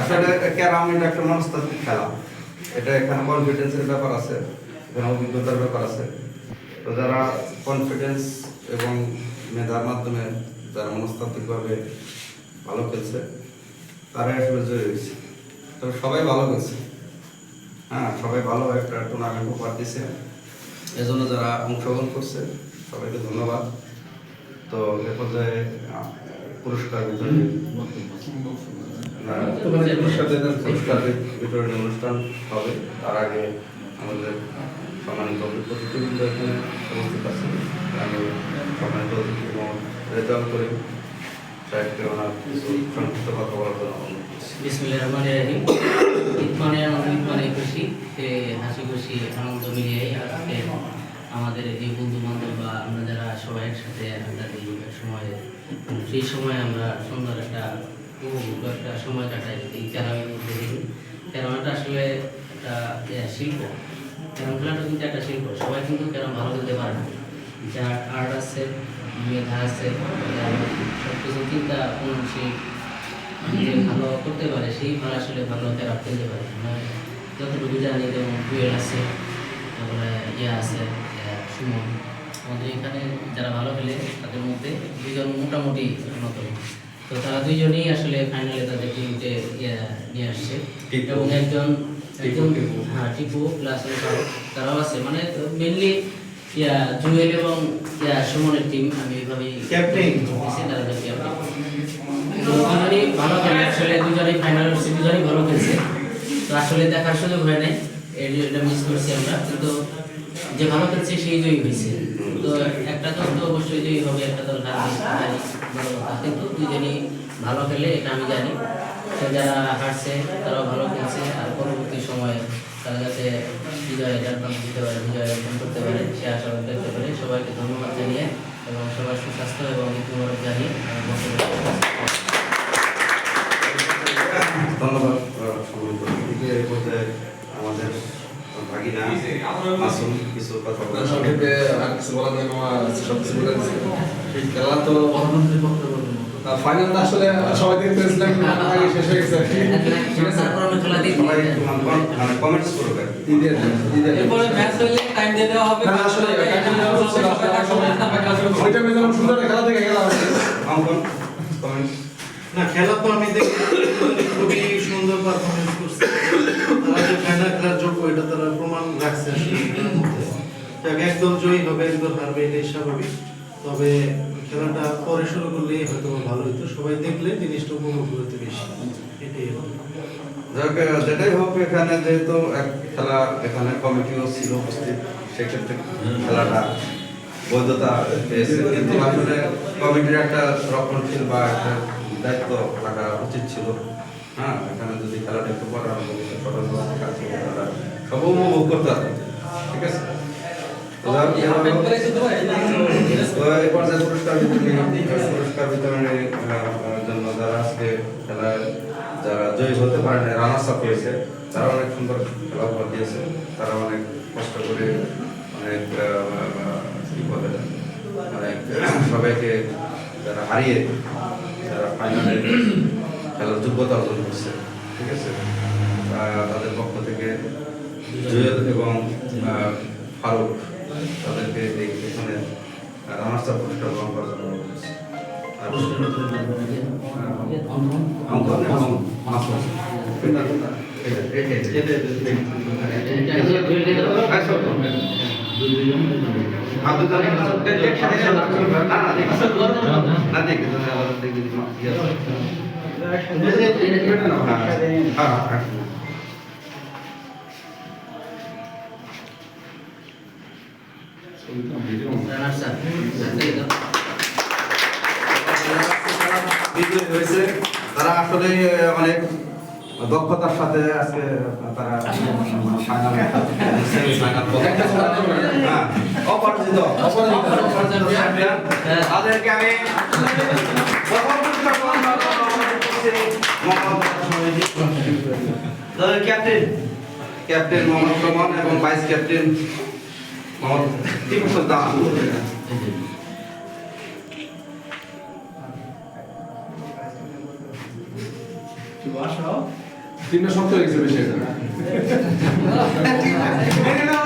আসলে ক্যারাম একটা মনস্তাত্ত্বিক খেলা। এটা এখানে কনফিডেন্সের ব্যাপার আছে, এখানে অভিজ্ঞতার ব্যাপার আছে। তো যারা কনফিডেন্স এবং মেধার মাধ্যমে যারা মনস্তাত্ত্বিকভাবে ভালো খেলছে, তারাই আসলে জয়ী হয়েছে। তবে সবাই ভালো খেলছে। হ্যাঁ সবাই ভালো একটা টুর্নামেন্ট উপহার দিছে এজন্য যারা অংশগ্রহণ করছে, সবাইকে ধন্যবাদ। তো এ পর্যায়ে পুরস্কার বিতরণী পুরস্কার বিতরণ- পুরস্কার বিতরণী অনুষ্ঠান হবে। তার আগে আমাদের সম্মানিত অতিথিবৃন্দ এখানে উপস্থিত আছেন। আমি সম্মানিত অতিথি এবং রেজাল্ট করি সাহেবকে ওনার কিছু সংক্ষিপ্ত কথা বলার জন্য অনুরোধ বিসমিল্লাহির রহমানির রহিম। মানে মানে খুশি সে হাসি খুশি আনন্দ মিলিয়ে আজকে আমাদের এই বন্ধু বান্ধব বা আমরা যারা সবাই একসাথে এক সময় সেই সময় আমরা সুন্দর একটা উপভোগ্য একটা সময় কাটাই এই ক্যারামের মধ্যে দিই ক্যারামটা আসলে একটা ইয়ে, শিল্প। ক্যারাম খেলাটা কিন্তু একটা শিল্প। সবাই কিন্তু ক্যারাম ভালো খেলতে পারে না। যার আর্ট আছে মেধা আছে সব কিছু চিন্তা কোনশীল যে ভালো করতে পারে সেই ভালো আসলে ভালো ক্যারাপ খেলতে পারে। যতটুকু জানি যেমন টুয়েল আছে তারপরে ইয়ে আছে সুমন। আমাদের এখানে যারা ভালো খেলে তাদের মধ্যে দুজন মোটামুটি অন্যতম তো তারা দুইজনেই আসলে ফাইনালে তাদের টিমকে ইয়ে নিয়ে আসছে। এবং একজন একজন হ্যাঁ টিপু প্লাস তারাও আছে। মানে মেনলি ইয়া জুয়েল এবং ইয়া সুমনের টিম আমি এইভাবেই ক্যাপ্টেন দুজনেই ভালো খেলে আসলে দুজনেই ফাইনাল হচ্ছে দুজনেই ভালো খেলছে। তো আসলে দেখার সুযোগ হয় নাই এটা মিস করছি আমরা। কিন্তু যে ভালো খেলছে সেই জয়ী হয়েছে। তো একটা দল তো অবশ্যই জয়ী হবে, একটা দল বড় কিন্তু দুজনেই ভালো খেলে, এটা আমি জানি। যারা হারছে, তারাও ভালো খেলছে। আর পরবর্তী সময়ে তারা যাতে বিজয় অর্জন দিতে পারে, বিজয় অর্জন করতে পারে, সে আশা ব্যক্ত করে সবাইকে ধন্যবাদ জানিয়ে এবং সবার সুস্বাস্থ্য এবং ইতিমধ্যে জানিয়ে ভাগিনা কিছু কথা আর কিছু বলা যায় না সব কিছু বলে দিচ্ছে। খেলা তো ফাইনালটা আসলে সবাই দেখতে পেয়েছিলাম আগে শেষ হয়ে গেছে ঠিক আছে? খেলা সবাই মান- মানে কমেন্টস করবে। ঈদের ঈদের এরপরে ম্যাচ হলে টাইম দিয়ে দেওয়া হবে। না, না, আসলে টাইমে যখন সুন্দর খেলা দেখে গেলাম অঙ্কন কমেন্টস না খেলা তো আমি দেখি খুবই সুন্দর পারফরমেন্স করছে। তারা যে ফাইনাল খেলার যোগ্য এটা তারা প্রমাণ রাখছে আসলে একদল জয়ী হবে একদল হারবে এটাই স্বাভাবিক। তবে খেলাটা পরে শুরু করলেই হয়তো ভালো হতো সবাই দেখলে জিনিসটা উপভোগ হতে বেশি। এটাই হবে। যাক যেটাই হোক এখানে যেহেতু এক খেলা এখানে কমিটিও ছিল উপস্থিত সেক্ষেত্রে খেলাটা বৈধতা পেয়েছে। কিন্তু আসলে কমিটির একটা রক্ষণশীল বা একটা দায়িত্ব থাকা উচিত ছিল। হ্যাঁ এখানে যদি খেলাটা একটু পরে তারা সব উপভোগ করতে ঠিক আছে? পুরস্কার বিতরণের জন্য যারা আজকে খেলায় যারা জয়ী হতে পারে না রানার্স আপ হয়েছে তারা অনেক সুন্দর খেলা উপহার দিয়েছে। তারা অনেক কষ্ট করে অনেক কি বলে অনেক সবাইকে যারা হারিয়ে যারা ফাইনালে খেলার যোগ্যতা অর্জন করছে ঠিক আছে তাদের পক্ষ থেকে জুয়েল এবং ফারুক তাদেরকে এখানে রানার্স আপ পুরস্কার গ্রহণ করার জন্য। আর তারা আসলে অনেক দক্ষতার সাথে আজকে তারা এবং ভাইস ক্যাপ্টেন মোহাম্মদ টিপু সুলতান। তিনটা সপ্তাহ হয়ে গেছে বেশি